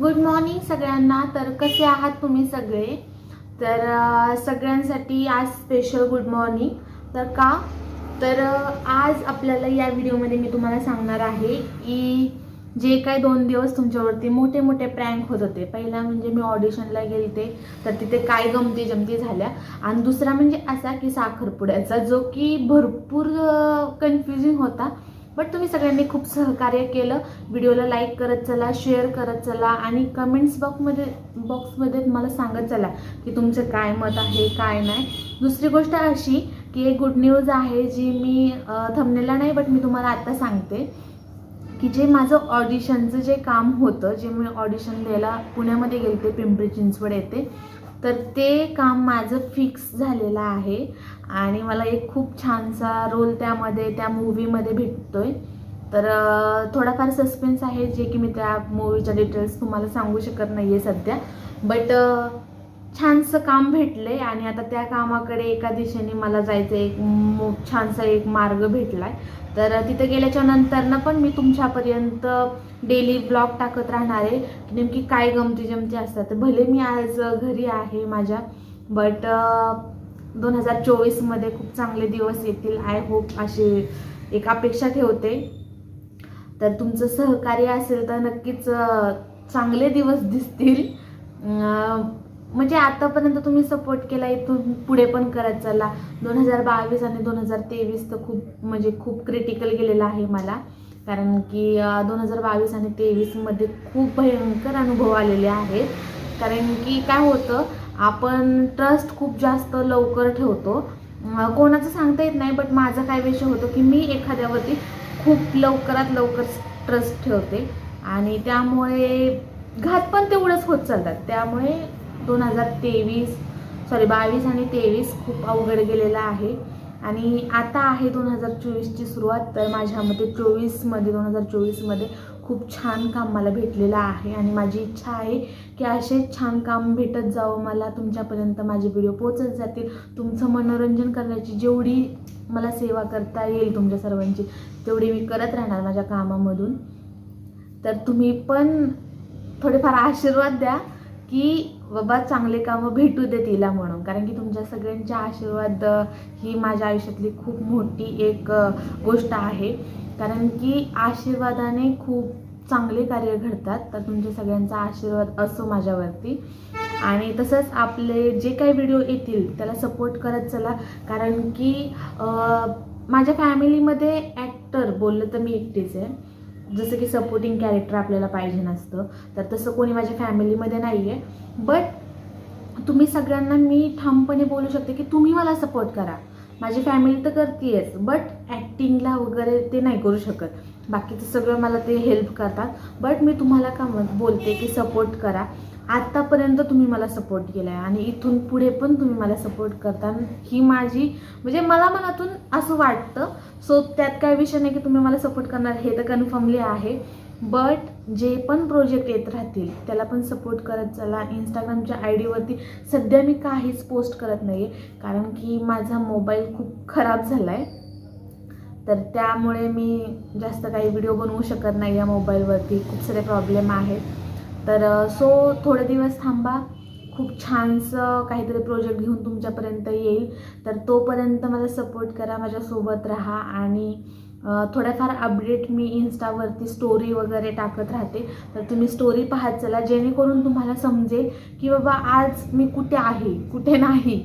Good morning सगळ्यांना. तर कसे आहात तुम्ही सगळे? तर सगळ्यांसाठी आज स्पेशल गुड मॉर्निंग तर का? तर आज आपल्याला या व्हिडिओमध्ये मी तुम्हाला सांगणार आहे की जे काही दोन दिवस तुमच्यावरती मोठे मोठे प्रँक होत होते. पहिला म्हणजे मी ऑडिशनला गेलते तर तिथे काय गमती जमती झाल्या. आणि दुसरा म्हणजे असा की साखरपुड्याचा जो की भरपूर कन्फ्युजिंग होता. बट तुम्ही सगळ्यांनी खूप सहकार्य केलं. व्हिडिओला लाईक करत चला शेअर करत चला आणि कमेंट्स बॉक्समध्ये बॉक्समध्ये मला सांगत चला की तुमचं काय मत आहे काय नाही. दुसरी गोष्ट अशी की एक गुड न्यूज आहे जी मी थमलेला नाही बट मी तुम्हाला आत्ता सांगते. की जे माझं ऑडिशनचं जे काम होतं जे मी ऑडिशन द्यायला पुण्यामध्ये गेले होते पिंपरी चिंचवड येते तर ते काम माझं फिक्स झालेलं आहे. आणि मला एक खूप छानसा रोल त्यामध्ये त्या मूवीमध्ये आहे तर थोडाफार सस्पेन्स आहे जे की मी त्या मूवीच्या डिटेल्स तुम्हाला सांगू शकत नाही आहे सध्या बट छानसं काम भेटलंय आणि आता त्या कामाकडे एका दिशेने मला जायचं एक छानसा एक मार्ग भेटलाय. तर तिथे गेल्याच्या नंतरनं पण मी तुमच्यापर्यंत डेली ब्लॉग टाकत राहणार आहे. की नेमकी काय गमती जमती असतात भले मी आज घरी आहे माझ्या बट दोन हजार चोवीसमध्ये खूप चांगले दिवस येतील. आय होप अशी एक अपेक्षा ठेवते. तर तुमचं सहकार्य असेल तर नक्कीच चांगले दिवस दिसतील. म्हणजे आतापर्यंत तुम्ही सपोर्ट केला इथून पुढे पण करत चला. दोन हजार बावीस आणि दोन हजार तेवीस तर खूप म्हणजे खूप क्रिटिकल गेलेला आहे मला. कारण की दोन हजार बावीस आणि तेवीसमध्ये खूप भयंकर अनुभव आलेले आहेत. कारण की काय होतं आपण ट्रस्ट खूप जास्त लवकर ठेवतो. कोणाचं सांगता येत नाही बट माझा काय विषय होतो की मी एखाद्यावरती खूप लवकरात लवकर ट्रस्ट ठेवते. आणि त्यामुळे घात पण तेवढंच होत चालतात. त्यामुळे दोन हजार तेवीस सॉरी बावीस आणि तेवीस खूप अवघड गेलेला आहे. आणि आता आहे दोन हजार चोवीसची सुरुवात तर माझ्या मते चोवीसमध्ये दोन हजार चोवीसमध्ये खूप छान काम मला भेटलेलं आहे. आणि माझी इच्छा आहे की असेच छान काम भेटत जावं मला तुमच्यापर्यंत माझे व्हिडिओ पोचत जातील. तुमचं मनोरंजन करण्याची जेवढी मला सेवा करता येईल तुमच्या सर्वांची तेवढी मी करत राहणार माझ्या कामामधून. तर तुम्ही पण थोडेफार आशीर्वाद द्या की बाबा चांगले कामं भेटू दे तिला म्हणून. कारण की तुमच्या सगळ्यांचे आशीर्वाद ही माझ्या आयुष्यातली खूप मोठी एक गोष्ट आहे. कारण की आशीर्वादाने खूप चांगले कार्य घडतात तर तुमच्या सगळ्यांचा आशीर्वाद असो माझ्यावरती. आणि तसंच आपले जे काही व्हिडिओ येतील त्याला सपोर्ट करत चला. कारण की माझ्या फॅमिलीमध्ये ॲक्टर बोललं तर मी एकटीच आहे. जसं की सपोर्टिंग कॅरेक्टर आपल्याला पाहिजे नसतं. तर तसं कोणी माझ्या फॅमिलीमध्ये नाही आहे बट तुम्ही सगळ्यांना मी ठामपणे बोलू शकते की तुम्ही मला सपोर्ट करा. माझी फॅमिली तर करतेच बट ॲक्टिंगला वगैरे ते नाही करू शकत. बाकीचं सगळं मला ते हेल्प करतात. बट मी तुम्हाला का बोलते की सपोर्ट करा. आत्तापर्यंत तुम्ही मला सपोर्ट केला आहे आणि इथून पुढे पण तुम्ही मला सपोर्ट करता. ही माझी म्हणजे मला मनातून असं वाटतं. सो त्यात काय विषय नाही की तुम्ही मला सपोर्ट करणार हे तर कन्फर्मली आहे. बट जे पण प्रोजेक्ट येत राहतील त्याला पण सपोर्ट करत चला. इंस्टाग्रामच्या आय डीवरती सध्या मी काहीच पोस्ट करत नाही आहे कारण की माझा मोबाईल खूप खराब झाला आहे तर त्यामुळे मी जास्त काही व्हिडिओ बनवू शकत नाही या मोबाईलवरती खूप सारे प्रॉब्लेम आहेत. तर सो थोडे दिवस थांबा. खूप छानसं काहीतरी प्रोजेक्ट घेऊन तुमच्यापर्यंत येईल. तर तोपर्यंत मला सपोर्ट करा. माझ्यासोबत राहा. आणि थोड्याफार अपडेट मी इन्स्टावरती स्टोरी वगैरे टाकत राहते. तर तुम्ही स्टोरी पाहत चला. जेणेकरून तुम्हाला समजेल की बाबा आज मी कुठे आहे कुठे नाही.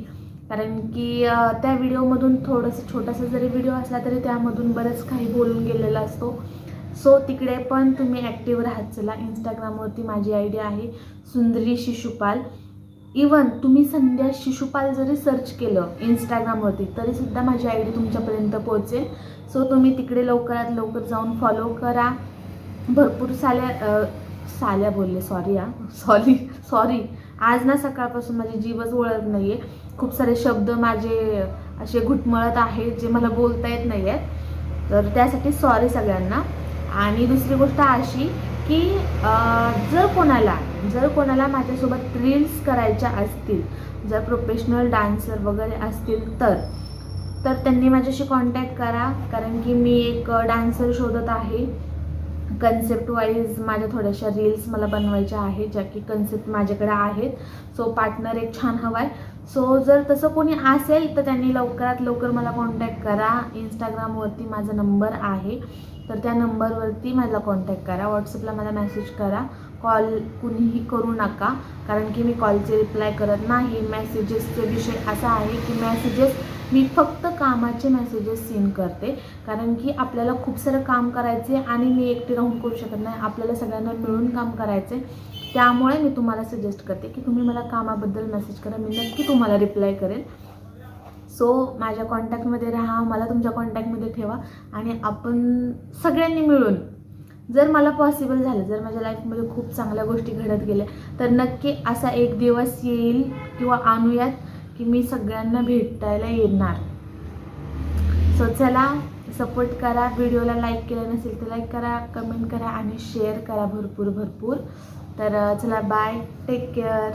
कारण की त्या व्हिडिओमधून थोडंसं छोटासा जरी व्हिडिओ असला तरी त्यामधून बरंच काही बोलून गेलेला असतो. सो तिकडे पण तुम्ही ॲक्टिव्ह राहत चला. इंस्टाग्रामवरती माझी आय आहे. सुंदरी शिशुपाल. इवन तुम्ही संध्या शिशुपाल जरी सर्च केलं इंस्टाग्रामवरती तरीसुद्धा माझी आय डी तुमच्यापर्यंत पोहोचेल. सो तुम्ही तिकडे लवकरात लवकर जाऊन फॉलो करा. भरपूर साल्या साल्या बोलले सॉरी या सॉरी सॉरी आज ना सकाळपासून माझी जीवच ओळख नाही आहे खूप सारे शब्द माझे असे घुटमळत आहेत जे मला बोलता येत नाही आहेत तर त्यासाठी सॉरी सगळ्यांना. आणि दुसरी गोष्ट अशी की जर कोणाला जर कोणाला माझ्यासोबत रील्स करायच्या असतील जर प्रोफेशनल डान्सर वगैरे असतील तर तर त्यांनी माझ्याशी कॉन्टॅक्ट करा. कारण की मी एक डान्सर शोधत आहे. कन्सेप्ट वाईज माझ्या थोड्याशा रील्स मला बनवायच्या आहेत ज्या की कन्सेप्ट माझ्याकडे आहेत. सो पार्टनर एक छान हवा आहे सो जर तसं कोणी असेल तर त्यांनी लवकरात लवकर मला कॉन्टॅक्ट करा. इंस्टाग्रामवरती माझा नंबर आहे. तर त्या नंबरवरती मला कॉन्टॅक्ट करा. व्हॉट्सअपला मला मेसेज करा. कॉल कुणीही करू नका. कारण की मी कॉलचे रिप्लाय करत नाही. मेसेजेसचे विषय असा आहे की मेसेजेस मी फक्त कामाचे मेसेजेस सीन करते. कारण की आपल्याला खूप सारं काम करायचे आणि मी एकटी राहून करू शकत नाही. आपल्याला सगळ्यांना मिळून काम करायचे त्यामुळे मी तुम्हाला सजेस्ट करते की तुम्ही मला कामाबद्दल मेसेज करा. मी नक्की तुम्हाला रिप्लाय करेल. सो माझ्या कॉन्टॅक्टमध्ये राहा. मला तुमच्या कॉन्टॅक्टमध्ये ठेवा. आणि आपण सगळ्यांनी मिळून जर मला पॉसिबल झालं जर माझ्या लाईफमध्ये खूप चांगल्या गोष्टी घडत गेल्या तर नक्की असा एक दिवस येईल किंवा आणूयात की मी सगळ्यांना भेटायला येणार. सो चला सपोर्ट करा. व्हिडिओला लाईक केलं नसेल तर लाईक करा कमेंट करा आणि शेअर करा भरपूर भरपूर. तर चला बाय टेक केअर